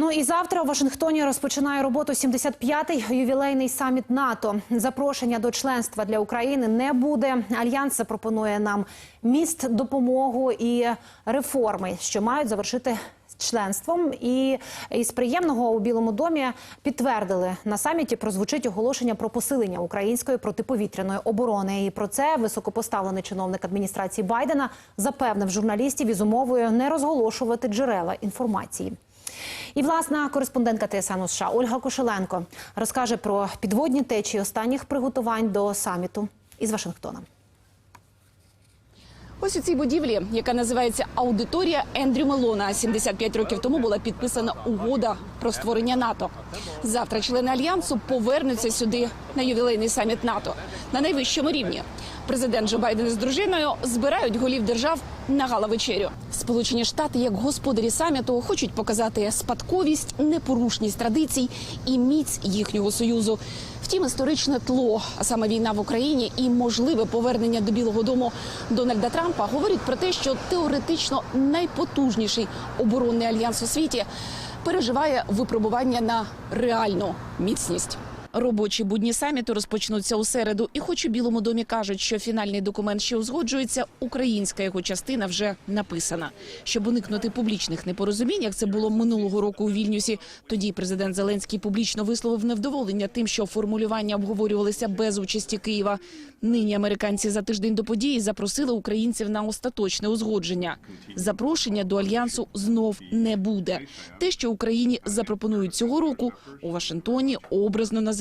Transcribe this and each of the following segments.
Ну і завтра у Вашингтоні розпочинає роботу 75-й ювілейний саміт НАТО. Запрошення до членства для України не буде. Альянс запропонує нам міст, допомогу і реформи, що мають завершити членством. І із приємного у Білому домі підтвердили на саміті прозвучить оголошення про посилення української протиповітряної оборони. І про це високопоставлений чиновник адміністрації Байдена запевнив журналістів із умовою не розголошувати джерела інформації. І власна кореспондентка ТСН США Ольга Кошеленко розкаже про підводні течії останніх приготувань до саміту із Вашингтона. Ось у цій будівлі, яка називається аудиторія Ендрю Мелона, 75 років тому була підписана угода про створення НАТО. Завтра члени альянсу повернуться сюди на ювілейний саміт НАТО на найвищому рівні. Президент Джо Байден із дружиною збирають голів держав на гала-вечерю. Сполучені Штати, як господарі саміту, хочуть показати спадковість, непорушність традицій і міць їхнього союзу. Втім, історичне тло, а саме війна в Україні і можливе повернення до Білого Дому Дональда Трампа говорять про те, що теоретично найпотужніший оборонний альянс у світі переживає випробування на реальну міцність. Робочі будні саміту розпочнуться у середу, і хоч у Білому домі кажуть, що фінальний документ ще узгоджується, українська його частина вже написана. Щоб уникнути публічних непорозумінь, як це було минулого року у Вільнюсі. Тоді президент Зеленський публічно висловив невдоволення тим, що формулювання обговорювалися без участі Києва. Нині американці за тиждень до події запросили українців на остаточне узгодження. Запрошення до альянсу знов не буде. Те, що Україні запропонують цього року, у Вашингтоні образно називають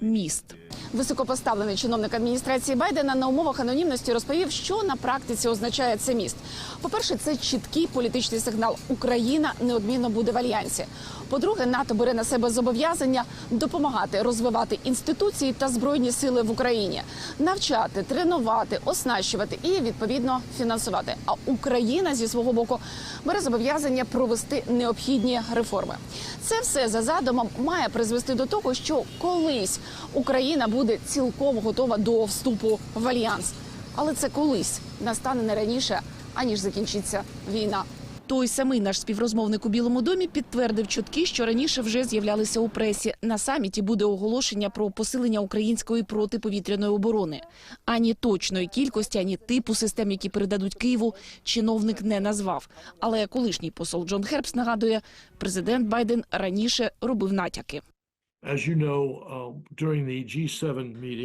міст. Високопоставлений чиновник адміністрації Байдена на умовах анонімності розповів, що на практиці означає це міст. По-перше, це чіткий політичний сигнал. Україна неодмінно буде в альянсі. По-друге, НАТО бере на себе зобов'язання допомагати розвивати інституції та збройні сили в Україні, навчати, тренувати, оснащувати і відповідно фінансувати. А Україна зі свого боку бере зобов'язання провести необхідні реформи. Це все за задумом має призвести до того, що колись Україна буде цілком готова до вступу в альянс. Але це колись настане не раніше, аніж закінчиться війна. Той самий наш співрозмовник у Білому домі підтвердив чутки, що раніше вже з'являлися у пресі. На саміті буде оголошення про посилення української протиповітряної оборони. Ані точної кількості, ані типу систем, які передадуть Києву, чиновник не назвав. Але колишній посол Джон Хербс нагадує, президент Байден раніше робив натяки.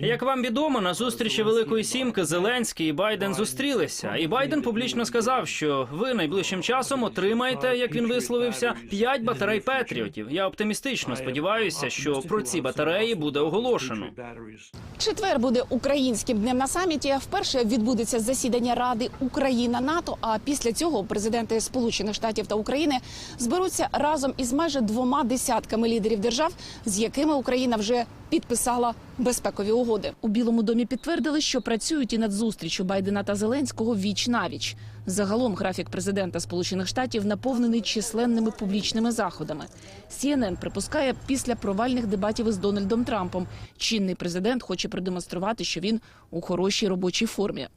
Як вам відомо, на зустрічі Великої Сімки Зеленський і Байден зустрілися. І Байден публічно сказав, що ви найближчим часом отримаєте, як він висловився, п'ять батарей Петріотів. Я оптимістично сподіваюся, що про ці батареї буде оголошено. Четвер буде українським днем на саміті. Вперше відбудеться засідання Ради Україна НАТО. А після цього президенти Сполучених Штатів та України зберуться разом із майже двома десятками лідерів держав, з якими Україна вже підписала безпекові угоди. У Білому домі підтвердили, що працюють і над зустрічю Байдена та Зеленського віч навіч. Загалом графік президента Сполучених Штатів наповнений численними публічними заходами. CNN припускає після провальних дебатів із Дональдом Трампом. Чинний президент хоче продемонструвати, що він у хорошій робочій формі.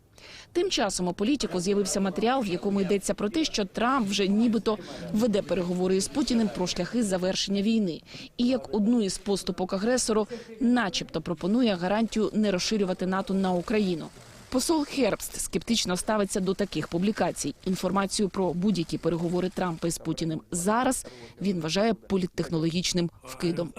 Тим часом у політику з'явився матеріал, в якому йдеться про те, що Трамп вже нібито веде переговори із Путіним про шляхи завершення війни, і як одну із поступок агресору, начебто, пропонує гарантію не розширювати НАТО на Україну. Посол Хербст скептично ставиться до таких публікацій. Інформацію про будь-які переговори Трампа із Путіним зараз він вважає політтехнологічним вкидом.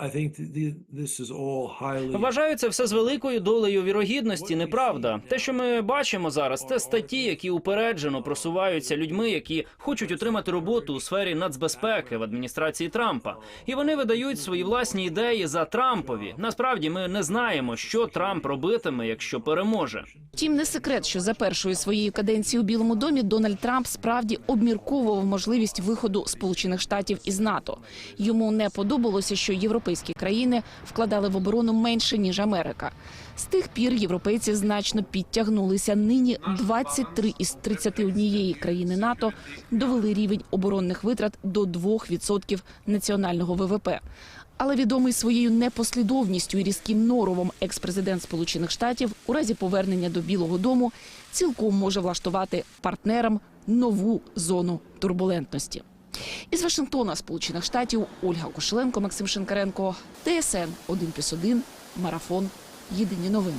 Вважаю це все з великою долею вірогідності. Неправда. Те, що ми бачимо зараз, це статті, які упереджено просуваються людьми, які хочуть отримати роботу у сфері нацбезпеки в адміністрації Трампа, і вони видають свої власні ідеї за Трампові. Насправді ми не знаємо, що Трамп робитиме, якщо переможе. Втім, не секрет, що за першої своєї каденції у Білому домі Дональд Трамп справді обмірковував можливість виходу Сполучених Штатів із НАТО. Йому не подобалося, що європейські країни вкладали в оборону менше ніж Америка. З тих пір європейці значно підтягнулися. Нині 23 із 31 країни НАТО довели рівень оборонних витрат до 2% національного ВВП. Але відомий своєю непослідовністю і різким норовом екс-президент Сполучених Штатів у разі повернення до Білого Дому цілком може влаштувати партнерам нову зону турбулентності. Із Вашингтона, Сполучених Штатів, Ольга Кошеленко, Максим Шинкаренко, ТСН 1+,1, Марафон. Єдині новини.